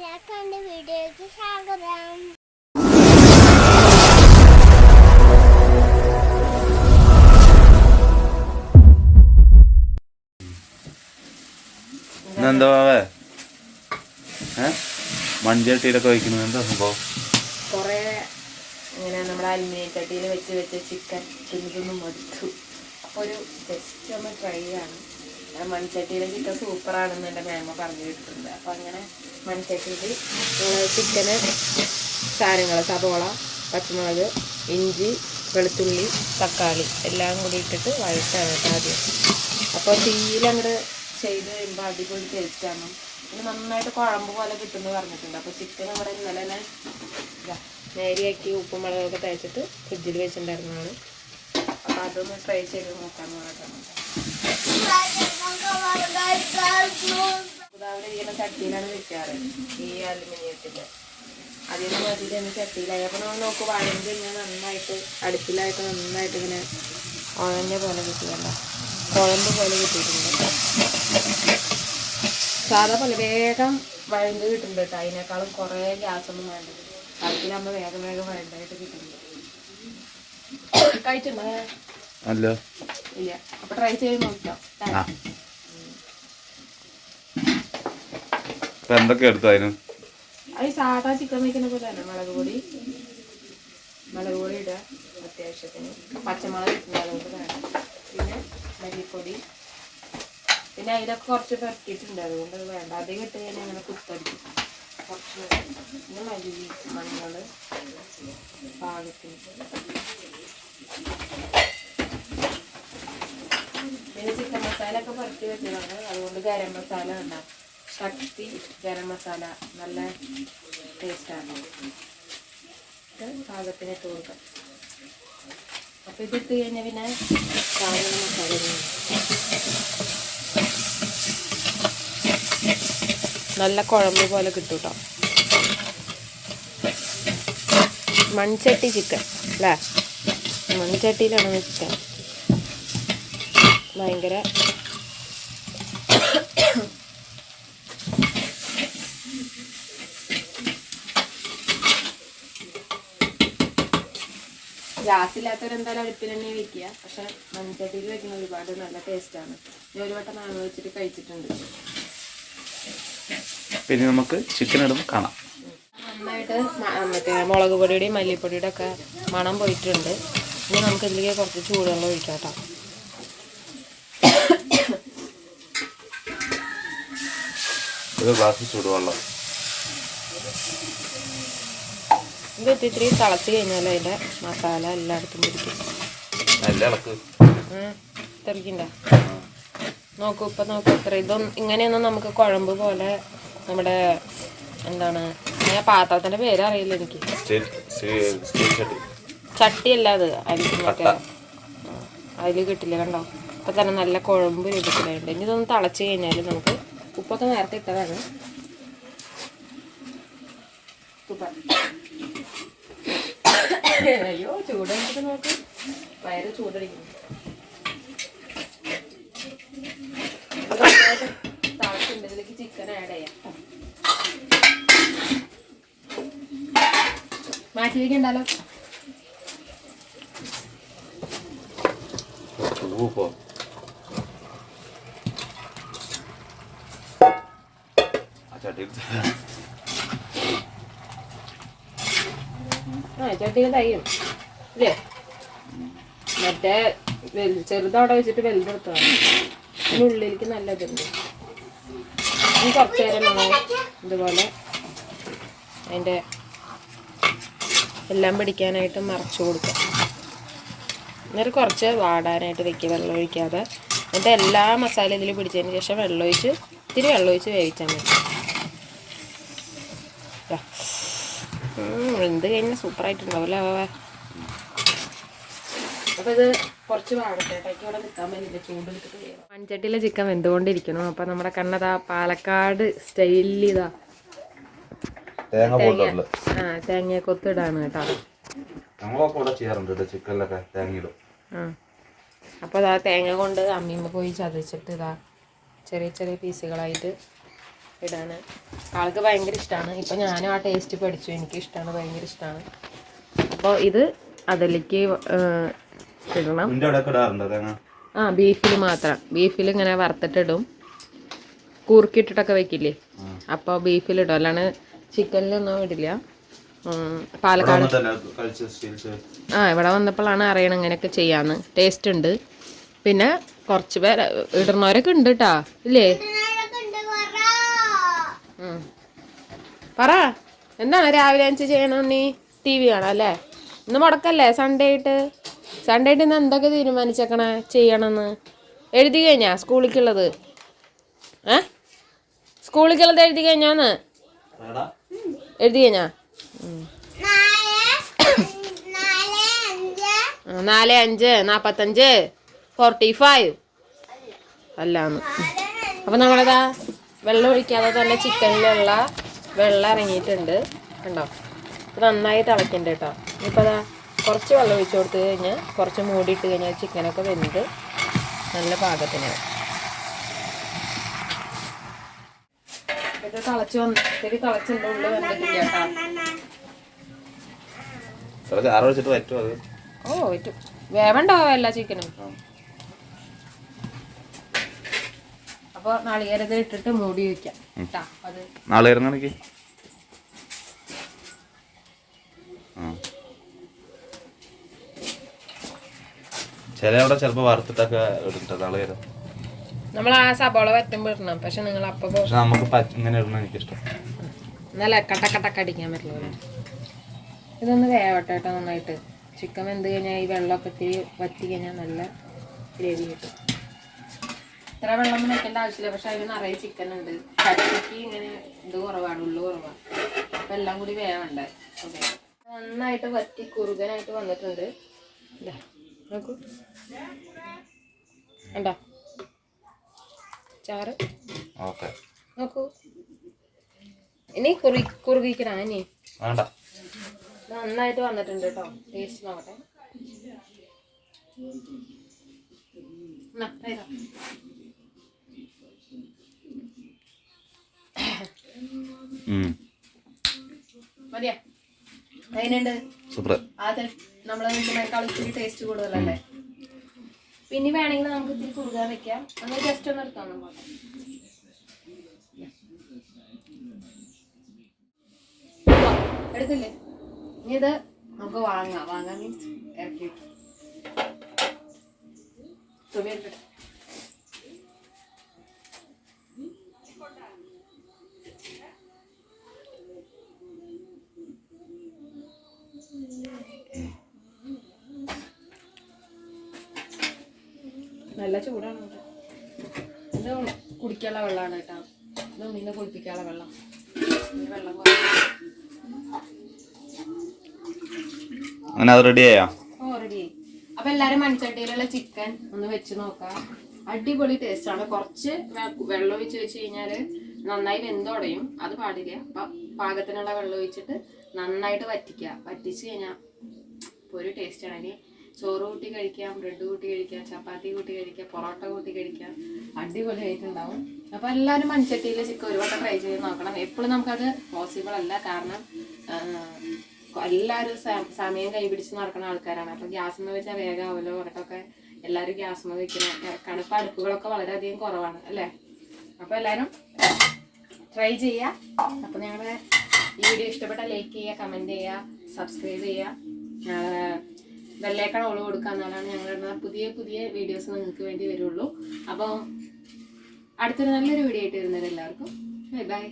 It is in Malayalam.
എല്ലാവർക്കും എന്റെ വീഡിയോയ്ക്ക് സ്വാഗതം. ഇന്നെന്താ ഏ? മൺചട്ടിയിലൊക്കെ വയ്ക്കുന്നത് എന്താ സംഭവം? കുറേ ഇങ്ങനെ നമ്മുടെ അലുമിനിയം ചട്ടിയിൽ വെച്ച് വെച്ച് ചിക്കൻ തിന്ന് മതിച്ചു മടുത്തു. അപ്പോൾ ഒരു ജസ്റ്റ് ഒന്ന് ട്രൈ ആണ് മൺചട്ടിയിലെ ചിക്കൻ സൂപ്പറാണെന്ന് എന്റെ മേമ പറഞ്ഞു കേട്ടിട്ടുണ്ട്. അപ്പോൾ അങ്ങനെ മൺചട്ടിയിൽ ചിക്കന് സാധനങ്ങൾ സവോള പച്ചമുളക് ഇഞ്ചി വെളുത്തുള്ളി തക്കാളി എല്ലാം കൂടി ഇട്ടിട്ട് വഴറ്റാണ് ആദ്യം. അപ്പോൾ തീയിൽ അങ്ങോട്ട് ചെയ്ത് കഴിയുമ്പോൾ അടിപൊളി ടേസ്റ്റാണ് പിന്നെ നന്നായിട്ട് കുഴമ്പ് പോലെ കിട്ടുമെന്ന് പറഞ്ഞിട്ടുണ്ട്. അപ്പോൾ ചിക്കൻ ഇവിടെ ഇന്നലെ തന്നെ നേരിയാക്കി ഉപ്പും മുളകൊക്കെ തേച്ചിട്ട് ഫ്രിഡ്ജിൽ വെച്ചിട്ടുണ്ടായിരുന്നതാണ്. അപ്പോൾ അതൊന്ന് ട്രൈ ചെയ്ത് നോക്കാമെന്ന് പറഞ്ഞിട്ടാണ് ഉദാഹരണം ഇരിക്കുന്ന ചട്ടിയിലാണ് വെക്കാറ്. ഈ അലുമിനിയത്തിന്റെ. അതിൽ മതിയിൽ തന്നെ ചട്ടിയിലായി. അപ്പോൾ നമ്മൾ നോക്കും കഴിഞ്ഞാൽ നന്നായിട്ട് അടുപ്പിലായിട്ട് നന്നായിട്ട് ഇങ്ങനെ ഉഴഞ്ഞ പോലെ കിട്ടിയല്ല കുഴമ്പ് പോലെ കിട്ടിയിട്ടുണ്ട്. സാധാ പോലെ വേഗം വഴണ്ട് കിട്ടുന്നുണ്ട് കേട്ടോ. അതിനേക്കാളും കുറേ ഗ്യാസൊന്നും വേണ്ടത് അടുപ്പിലാകുമ്പോൾ വേഗം വേഗം വഴണ്ടായിട്ട് കിട്ടുന്നുണ്ട്. കഴിച്ചിട്ടുണ്ടോ അല്ല. ഇല്ല. അപ്പോൾ ട്രൈ ചെയ്ത് നോക്കാം. ആ ഇപ്പൊ എന്തൊക്കെ എടുത്തു അതിന്? അത് സാധാ ചിക്കൻ വയ്ക്കുന്ന പോലെ തന്നെ മുളക് പൊടി. മുളക് പൊടി ഇടുക അത്യാവശ്യത്തിന്. പച്ചമുളക് വേണം. പിന്നെ മല്ലിപ്പൊടി. പിന്നെ അതിലൊക്കെ കുറച്ച് പെരട്ടിയിട്ടുണ്ട്. അതുകൊണ്ട് അത് വേണ്ട. അധികം ഇട്ട് കഴിഞ്ഞാൽ അങ്ങനെ കുത്തടിക്കും. കുറച്ച്. പിന്നെ മല്ലി മഞ്ഞൾ പാകത്തിന്. പിന്നെ ചിക്കൻ മസാല ഒക്കെ പുരട്ടി വെച്ചതാണ്. അതുകൊണ്ട് ഗരം മസാല ഉണ്ടാകും ശക്തി ഗരം മസാല നല്ല ടേസ്റ്റാണ് ഇത് പാകത്തിന് ഇട്ട് കൊടുക്കാം. അപ്പോൾ ഇത് ഇട്ട് കഴിഞ്ഞാൽ പിന്നെ സാധന മസാല നല്ല കുഴമ്പ് പോലെ കിട്ടും കേട്ടോ മൺചട്ടി ചിക്കൻ അല്ലേ? മൺചട്ടിയിലാണ് ചിക്കൻ ഭയങ്കര ഗ്യാസ് ഇല്ലാത്തവരെന്തായാലും അടുപ്പിൽ തന്നെ വെക്കുക. പക്ഷെ മൺചട്ടിയിൽ വെക്കുന്ന ഒരുപാട് നല്ല ടേസ്റ്റാണ് ഞാൻ ഒരു വട്ടം നാണു വെച്ചിട്ട് കഴിച്ചിട്ടുണ്ട്. പിന്നെ നമുക്ക് ചിക്കൻ ഇടുമ്പോൾ കാണാം. നന്നായിട്ട് മറ്റേ മുളക് പൊടിയുടെയും മല്ലിപ്പൊടിയുടെ ഒക്കെ മണം പോയിട്ടുണ്ട്. ഇനി നമുക്ക് ഇതിലേക്ക് കുറച്ച് ചൂടുവെള്ളം ഒഴിക്കാം കേട്ടോ. ഒരു ഗ്ലാസ് ചൂടുവെള്ളം. ഇത് ഇത്തിരി തിളച്ച് കഴിഞ്ഞാൽ അതിന്റെ മസാല എല്ലായിടത്തും പിടിക്കും. നല്ല ഇളക്ക്. ഉം. തെറിക്കണ്ട നോക്കൂ ഇപ്പം നോക്കൂ ഇത്ര ഇതൊന്നും ഇങ്ങനെയൊന്നും നമുക്ക് കുഴമ്പ് പോലെ നമ്മുടെ എന്താണ് ഞാൻ പാത്രത്തിന്റെ പേര് അറിയില്ല എനിക്ക്. ചട്ടിയല്ല അത് അരി മറ്റേ. അതിൽ കിട്ടില്ല കണ്ടോ? ഇപ്പം തന്നെ നല്ല കുഴമ്പ് രൂപത്തിലായിട്ടുണ്ട് ഇനി ഇതൊന്ന് തിളച്ച് കഴിഞ്ഞാൽ നമുക്ക് ഉപ്പൊക്കെ നേരത്തെ ഇട്ടതാണ്. സൂപ്പർ അയ്യോ ചൂടെടുത്തിട്ട് നോക്ക്. വയറ് ചൂടടിക്കുന്നു. തിളച്ചുണ്ട് ഇതിലേക്ക് ചിക്കൻ ആഡ് ചെയ്യാം. മാറ്റി വയ്ക്കണ്ടല്ലോ ചട്ടി ചട്ടിയിൽ തയ്യും. ഇല്ലേ? മറ്റേ ചെറുതവിടെ വെച്ചിട്ട് വലുതെടുത്തതാണ് അതിന് ഉള്ളിലേക്ക് നല്ല ഇതുണ്ട്. ഇനി കുറച്ച് നേരം നമ്മൾ ഇതുപോലെ അതിന്റെ എല്ലാം പിടിക്കാനായിട്ട് മറച്ചു കൊടുക്കുക. എന്നിട്ട് കുറച്ച് വാടാനായിട്ട് വെക്കുക വെള്ളം ഒഴിക്കാതെ. എന്നിട്ട് എല്ലാ മസാല ഇതിൽ പിടിച്ചതിന് ശേഷം വെള്ളം ഒഴിച്ച് ഇത്തിരി വെള്ളം ഒഴിച്ച് വേവിച്ചാൽ മതി. വെന്ത് കഴിഞ്ഞാൽ സൂപ്പറായിട്ടുണ്ടാവില്ല അപ്പോൾ ഇത് കുറച്ച് മൺചട്ടിയിലെ ചിക്കൻ വെന്തുകൊണ്ടിരിക്കണം അപ്പോൾ നമ്മുടെ കണ്ണതാ പാലക്കാട് സ്റ്റൈലിൽ ഇതാ. തേങ്ങ ആ തേങ്ങ കൊത്തിടാണ് കേട്ടോ. അപ്പോൾ ഇതാ തേങ്ങ കൊണ്ട് അമ്മീമ്മ പോയി ചതച്ചിട്ട് ഇതാ ചെറിയ ചെറിയ പീസുകളായിട്ട് ഇടാണ്. ആൾക്ക് ഭയങ്കര ഇഷ്ടമാണ് ഇപ്പം ഞാനും ആ ടേസ്റ്റ് പഠിച്ചു. എനിക്ക് ഇഷ്ടമാണ് ഭയങ്കര ഇഷ്ടമാണ് അപ്പോൾ ഇത് അതിലേക്ക് ഇടണം. ആ ബീഫിൽ മാത്രം. ബീഫിൽ ഇങ്ങനെ വറുത്തിട്ടിടും. കൂർക്കിട്ടിട്ടൊക്കെ വെക്കില്ലേ? അപ്പോൾ ബീഫിലിടും അല്ലാണ്ട് ചിക്കനിലൊന്നും ഇടില്ല. പാലക്കാട്. ആ ഇവിടെ വന്നപ്പോഴാണ് അറിയണം ഇങ്ങനെയൊക്കെ ചെയ്യാന്ന്. ടേസ്റ്റ് ഉണ്ട്. പിന്നെ കുറച്ച് പേര് ഇടുന്നവരൊക്കെ ഉണ്ട് കേട്ടാ ഇല്ലേ. പറ. എന്താണ് രാവിലെ അഞ്ച് ചെയ്യണം നീ ടി വി കാണാം അല്ലേ ഇന്ന് മുടക്കല്ലേ സൺഡേ ആയിട്ട്? സൺഡേ ആയിട്ട് ഇന്ന് എന്തൊക്കെ തീരുമാനിച്ചേക്കണേ ചെയ്യണമെന്ന് എഴുതി കഴിഞ്ഞാ സ്കൂളിലേക്കുള്ളത് ഏ? സ്കൂളിലേക്കുള്ളത് എഴുതി കഴിഞ്ഞാന്ന്? എഴുതി കഴിഞ്ഞാ? നാല് അഞ്ച് നാപ്പത്തഞ്ച് ഫോർട്ടി ഫൈവ് അല്ലാന്ന്. അപ്പൊ നമ്മളിതാ വെള്ളം ഒഴിക്കാതെ തന്നെ ചിക്കനിലുള്ള വെള്ളം ഇറങ്ങിയിട്ടുണ്ട്. കണ്ടോ? ഇത് നന്നായി തിളയ്ക്കണ്ട കേട്ടോ. ഇപ്പോൾ അതാ കുറച്ച് വെള്ളം ഒഴിച്ചു കൊടുത്ത് കഴിഞ്ഞാൽ കുറച്ച് മൂടിയിട്ട് കഴിഞ്ഞാൽ ചിക്കനൊക്കെ വെന്ത് നല്ല പാകത്തിനാവും ഇത് തിളച്ച് വന്ന് ഇത്തിരി തിളച്ചിന്റെ ഉള്ളിൽ കേട്ടോ. ഓ പറ്റും വേവണ്ടാവോ എല്ലാ ചിക്കനും? അപ്പൊ നാളികേരത് ഇട്ടിട്ട് മൂടി വെക്കാം കേട്ടോ അത് നാളികേരം ഇരുന്നാണെങ്കിൽ ചില അവിടെ ചിലപ്പോൾ വറുത്തിട്ടൊക്കെ ഇടുന്നുണ്ട് നാളെ നമ്മൾ ആ സബോള വറ്റുമ്പോ ഇടണം. പക്ഷെ നിങ്ങൾ അപ്പോൾ പക്ഷെ നമുക്ക് ഇങ്ങനെ ഇടണം എനിക്കിഷ്ടം. നല്ല കട്ട കട്ടക്ക അടിക്കാൻ പറ്റില്ല ഇതൊന്ന് വേവട്ടെ കേട്ടോ നന്നായിട്ട്. ചിക്കൻ വെന്ത് കഴിഞ്ഞാൽ ഈ വെള്ളമൊക്കെ ഇത്തിരി വറ്റി കഴിഞ്ഞാൽ നല്ല ഗ്രേവി കിട്ടും. ഇത്ര വെള്ളം വെക്കേണ്ട ആവശ്യമില്ല. പക്ഷെ അതിന് നിറയെ ചിക്കൻ ഉണ്ട്. കട്ടിക്ക് ഇങ്ങനെ ഇത് കുറവാണ് ഉള്ളു കുറവാണ്. അപ്പം എല്ലാം കൂടി വേവണ്ടേ ഓക്കെ. നന്നായിട്ട് വറ്റി കുറുകനായിട്ട് വന്നിട്ടുണ്ട്. നോക്കൂ. കണ്ടോ? ചാറ്. നോക്കൂ. ഇനി കുറി കുറുകിക്കണ ഇനി. നന്നായിട്ട് വന്നിട്ടുണ്ട് കേട്ടോ. ടേസ്റ്റ് നോക്കട്ടെ. മതിയാ? അതിനുണ്ട് സൂപ്പർ. അത് നമ്മളെ വീട്ടിലേക്കാൾ ഇത്തിരി ടേസ്റ്റ് കൂടുതലല്ലേ? പിന്നെ വേണമെങ്കിൽ നമുക്ക് ഇത്തിരി കുറുകാൻ വെക്കാം. അങ്ങനെ ജസ്റ്റ് ഒന്ന് എടുത്താൽ നമ്മൾ എടുത്തില്ലേ? ഇനി ഇത് നമുക്ക് വാങ്ങാം. വാങ്ങാൻ മീൻസ് ഇറക്കി തുണി എടുക്കട്ടെ നല്ല ചൂടാണ് ഇത് കുടിക്കാനുള്ള വെള്ളമാണ് കേട്ടോ. ഇത് ഉണ്ണീനെ കുളിപ്പിക്കാനുള്ള വെള്ളം. വെള്ളം അങ്ങനെ അത് റെഡി ആയാ? ഓൾറെഡി അപ്പൊ എല്ലാരും മൺചട്ടിയിലുള്ള ചിക്കൻ ഒന്ന് വെച്ച് നോക്കാം. അടിപൊളി ടേസ്റ്റ് ആണ്. കുറച്ച് വെള്ളം ഒഴിച്ച് വെച്ച് കഴിഞ്ഞാൽ നന്നായി വെന്തുടയും അത് പാടില്ല. അപ്പൊ പാകത്തിനുള്ള വെള്ളം ഒഴിച്ചിട്ട് നന്നായിട്ട് വറ്റിക്കുക. വറ്റിച്ച് കഴിഞ്ഞാൽ ഒരു ടേസ്റ്റ് ആണ്. ചോറ് കൂട്ടി കഴിക്കാം ബ്രെഡ് കൂട്ടി കഴിക്കാം ചപ്പാത്തി കൂട്ടി കഴിക്കാം പൊറോട്ട കൂട്ടി കഴിക്കാം. അടിപൊളി ആയിട്ടുണ്ടാവും അപ്പൊ എല്ലാവരും മൺചട്ടിയിൽ ചിക്കൻ ഒരു വട്ടം ട്രൈ ചെയ്ത് നോക്കണം. എപ്പോഴും നമുക്കത് പോസിബിൾ അല്ല. കാരണം എല്ലാവരും സമയം കൈപിടിച്ച് നടക്കുന്ന ആൾക്കാരാണ്. അപ്പൊ ഗ്യാസ്മ വെച്ചാൽ വേഗം ആവുമല്ലോ പറഞ്ഞിട്ടൊക്കെ എല്ലാവരും ഗ്യാസ്മ വെക്കുന്ന ഇപ്പൊ അടുപ്പുകളൊക്കെ വളരെയധികം കുറവാണ് അല്ലേ? അപ്പൊ എല്ലാവരും ട്രൈ ചെയ്യുക അപ്പൊ ഞങ്ങളുടെ ഈ വീഡിയോ ഇഷ്ടപ്പെട്ട ലൈക്ക് ചെയ്യുക കമന്റ് ചെയ്യുക സബ്സ്ക്രൈബ് ചെയ്യുക ബെല്ലേക്കൺ ഓൾ കൊടുക്കുക എന്നാലാണ് ഞങ്ങളുടെ പുതിയ പുതിയ വീഡിയോസ് നിങ്ങൾക്ക് വേണ്ടി വരുള്ളൂ. അപ്പോൾ അടുത്തൊരു നല്ലൊരു വീഡിയോ ആയിട്ട് വരുന്നത് എല്ലാവർക്കും. Bye bye